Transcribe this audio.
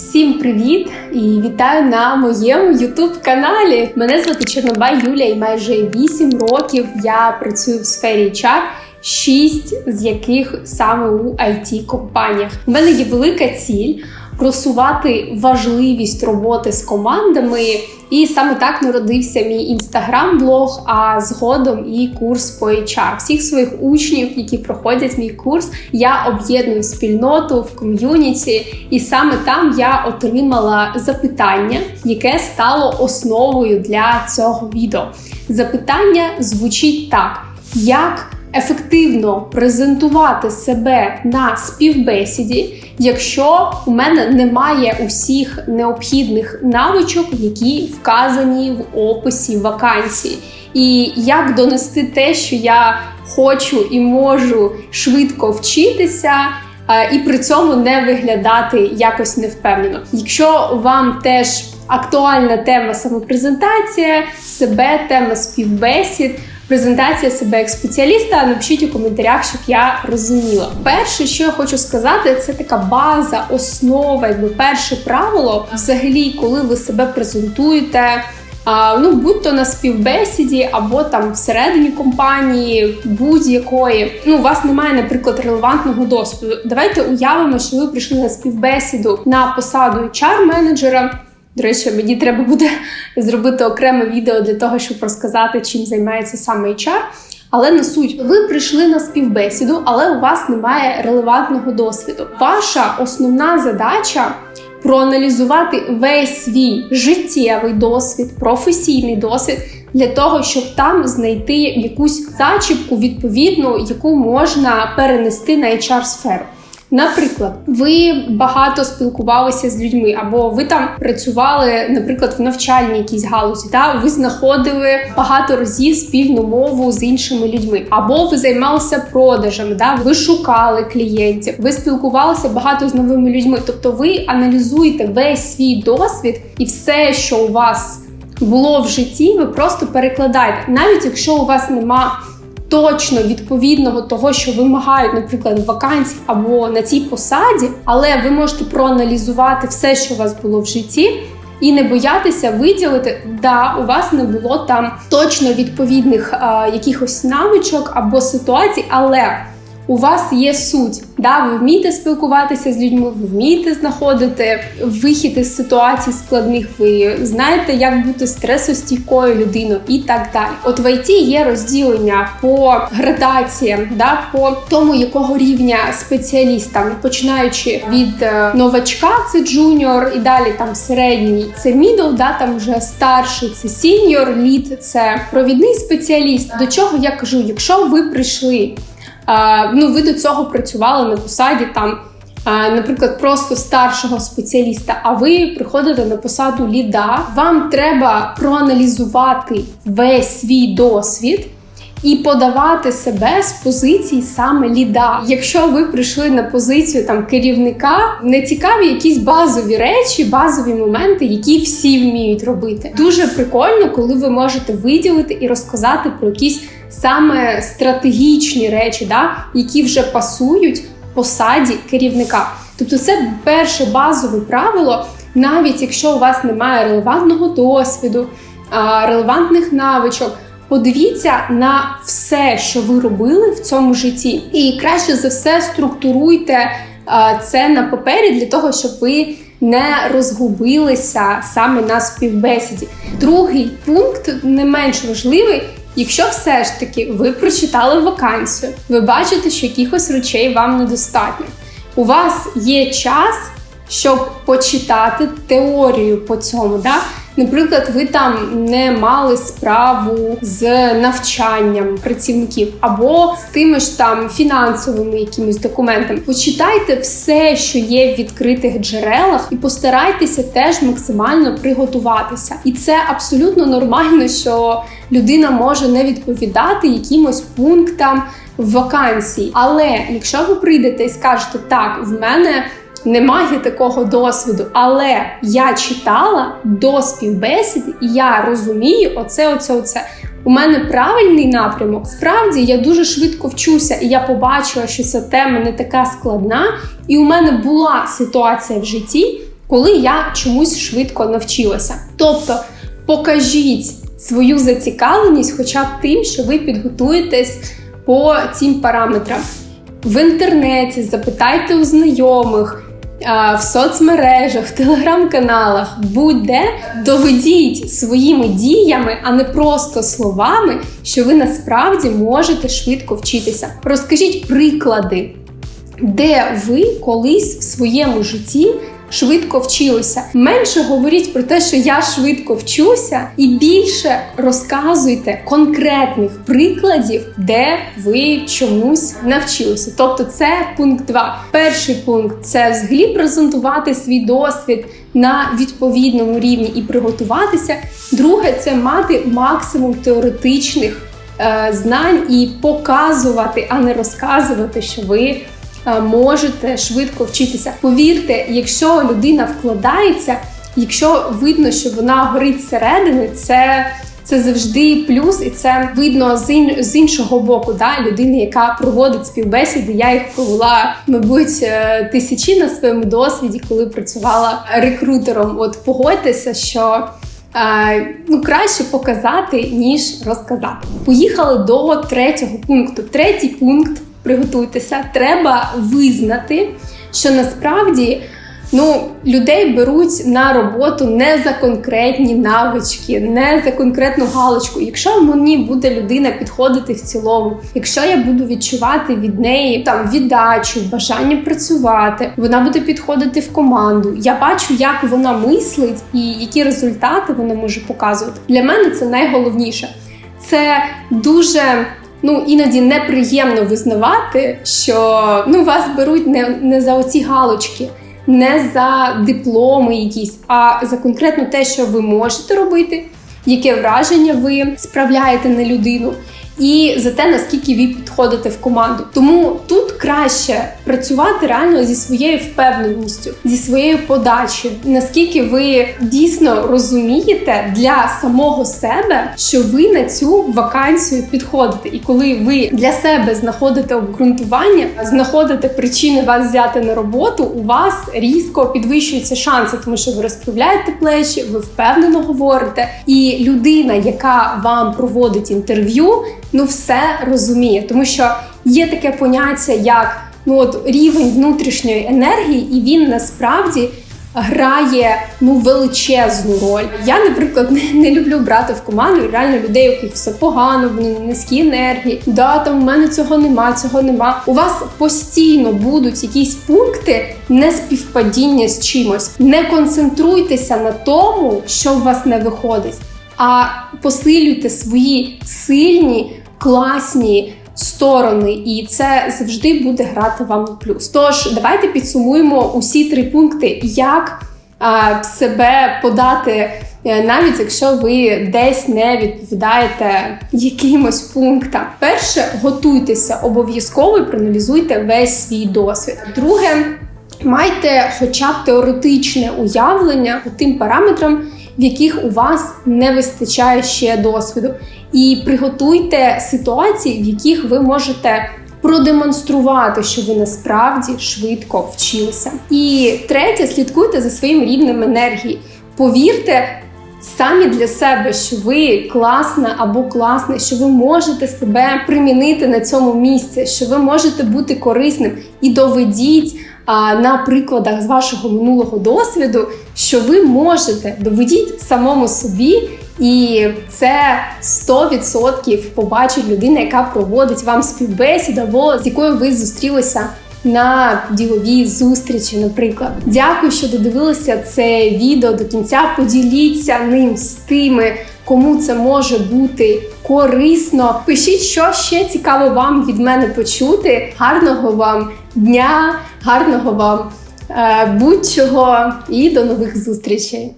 Всім привіт і вітаю на моєму youtube каналі. Мене звати Чорнобай Юля, і майже 8 років я працюю в сфері HR, 6 з яких саме у it компаніях. У мене є велика ціль просувати важливість роботи з командами. І саме так народився мій інстаграм-блог, а згодом і курс по HR. Всіх своїх учнів, які проходять мій курс, я об'єдную спільноту в ком'юніті, і саме там я отримала запитання, яке стало основою для цього відео. Запитання звучить так: як ефективно презентувати себе на співбесіді, якщо у мене немає усіх необхідних навичок, які вказані в описі вакансії. І як донести те, що я хочу і можу швидко вчитися. І при цьому не виглядати якось невпевнено. Якщо вам теж актуальна тема самопрезентація, себе, тема співбесід, презентація себе як спеціаліста, напишіть у коментарях, щоб я розуміла. Перше, що я хочу сказати, це така база, основа, якби перше правило, взагалі, коли ви себе презентуєте. А, ну, будь-то на співбесіді або там всередині компанії, будь-якої. Ну, у вас немає, наприклад, релевантного досвіду. Давайте уявимо, що ви прийшли на співбесіду на посаду HR-менеджера. До речі, мені треба буде зробити окреме відео для того, щоб розказати, чим займається саме HR. Але не суть, ви прийшли на співбесіду, але у вас немає релевантного досвіду. Ваша основна задача проаналізувати весь свій життєвий досвід, професійний досвід для того, щоб там знайти якусь зачіпку відповідну, яку можна перенести на HR сферу. Наприклад, ви багато спілкувалися з людьми, або ви там працювали, наприклад, в навчальній якійсь галузі, та? Ви знаходили багато разів спільну мову з іншими людьми, або ви займалися продажами, да ви шукали клієнтів, ви спілкувалися багато з новими людьми. Тобто, ви аналізуєте весь свій досвід і все, що у вас було в житті, ви просто перекладаєте, навіть якщо у вас нема точно відповідного того, що вимагають, наприклад, вакансій або на цій посаді, але ви можете проаналізувати все, що у вас було в житті. І не боятися виділити, да, у вас не було там точно відповідних а, якихось навичок або ситуацій, але у вас є суть. Да, Ви вмієте спілкуватися з людьми, ви вмієте знаходити вихід із ситуацій складних, ви знаєте, як бути стресостійкою людиною і так далі. От в ІТ є розділення по градаціям, да, по тому, якого рівня спеціаліста, починаючи від е, новачка, це джуніор, і далі там середній це мідл, да, там вже старший це сіньор, лід це провідний спеціаліст. До чого я кажу, якщо ви прийшли ну, ви до цього працювали на посаді там, наприклад, просто старшого спеціаліста, а ви приходите на посаду ліда, вам треба проаналізувати весь свій досвід. І подавати себе з позиції саме ліда. Якщо ви прийшли на позицію там керівника, не цікаві якісь базові речі, базові моменти, які всі вміють робити. Дуже прикольно, коли ви можете виділити і розказати про якісь саме стратегічні речі, да, які вже пасують посаді керівника. Тобто, це перше базове правило, навіть якщо у вас немає релевантного досвіду, релевантних навичок. Подивіться на все, що ви робили в цьому житті, і краще за все структуруйте це на папері для того, щоб ви не розгубилися саме на співбесіді. Другий пункт не менш важливий. Якщо все ж таки ви прочитали вакансію, ви бачите, що якихось речей вам недостатньо. У вас є час, щоб почитати теорію по цьому. Да? Наприклад, ви там не мали справу з навчанням працівників або з тими ж там фінансовими якимись документами. Почитайте все, що є в відкритих джерелах, і постарайтеся теж максимально приготуватися. І це абсолютно нормально, що людина може не відповідати якимось пунктам в вакансії. Але якщо ви прийдете і скажете, так, в мене немає такого досвіду, але я читала до співбесіди, і я розумію, оце, оце, оце. У мене правильний напрямок. Справді я дуже швидко вчуся, і я побачила, що ця тема не така складна. І у мене була ситуація в житті, коли я чомусь швидко навчилася. Тобто покажіть свою зацікавленість, хоча б тим, що ви підготуєтесь по цим параметрам. В інтернеті запитайте у знайомих, в соцмережах, в телеграм-каналах, будь-де доведіть своїми діями, а не просто словами, що ви насправді можете швидко вчитися. Розкажіть приклади, де ви колись в своєму житті швидко вчилися. Менше говоріть про те, що я швидко вчуся, і більше розказуйте конкретних прикладів, де ви чомусь навчилися. Тобто, це пункт 2. Перший пункт це взагалі презентувати свій досвід на відповідному рівні і приготуватися. Друге це мати максимум теоретичних е, знань і показувати, а не розказувати, що ви. Е, можете швидко вчитися. Повірте, якщо людина вкладається, якщо видно, що вона горить зсередини, це. Це завжди плюс, і це видно з, ін, з іншого боку. Да? Людини, яка проводить співбесіди. Я їх провела, мабуть, е, тисячі на своєму досвіді, коли працювала рекрутером. От погодьтеся, що е, ну краще показати ніж розказати. Поїхали до третього пункту. Третій пункт приготуйтеся, треба визнати, що насправді ну, людей беруть на роботу не за конкретні навички, не за конкретну галочку. Якщо мені буде людина підходити в цілому, якщо я буду відчувати від неї там віддачу, бажання працювати, вона буде підходити в команду. Я бачу, як вона мислить і які результати вона може показувати. Для мене це найголовніше. Це дуже ну іноді неприємно визнавати, що ну вас беруть не, не за оці галочки, не за дипломи якісь, а за конкретно те, що ви можете робити, яке враження ви справляєте на людину і за те, наскільки ви підходите в команду. Тому тут краще працювати реально зі своєю впевненістю, зі своєю подачею, наскільки ви дійсно розумієте для самого себе, що ви на цю вакансію підходите, і коли ви для себе знаходите обґрунтування, знаходите причини вас взяти на роботу, у вас різко підвищуються шанси, тому що ви розправляєте плечі, ви впевнено говорите, і людина, яка вам проводить інтерв'ю ну все розуміє, тому що є таке поняття, як ну от рівень внутрішньої енергії, і він насправді. Грає ну величезну роль. Я, наприклад, не, не люблю брати в команду реально людей, у яких все погано, вони низькі енергії. Да, там в мене цього нема, цього нема. У вас постійно будуть якісь пункти неспівпадіння з чимось. Не концентруйтеся на тому, що у вас не виходить, а посилюйте свої сильні класні сторони, і це завжди буде грати вам у плюс. Тож, давайте підсумуємо усі три пункти, як а, себе подати. Е, навіть якщо ви десь не відповідаєте якимось пунктам, перше готуйтеся обов'язково і проаналізуйте весь свій досвід. Друге, майте хоча б теоретичне уявлення по тим параметрам, в яких у вас не вистачає ще досвіду і приготуйте ситуації, в яких ви можете продемонструвати, що ви насправді швидко вчилися. І третє, слідкуйте за своїм рівнем енергії. Повірте. Самі для себе, що ви класна або класний, що ви можете себе примінити на цьому місці, що ви можете бути корисним. І доведіть на прикладах з вашого минулого досвіду, що ви можете. Доведіть самому собі і це 100% побачить людина, яка проводить вам співбесіду, або з якою ви зустрілися на діловій зустрічі. Наприклад, дякую, що додивилися це відео до кінця. Поділіться ним з тими, кому це може бути корисно. Пишіть, що ще цікаво вам від мене почути. Гарного вам дня, гарного вам е, будь-чого і до нових зустрічей!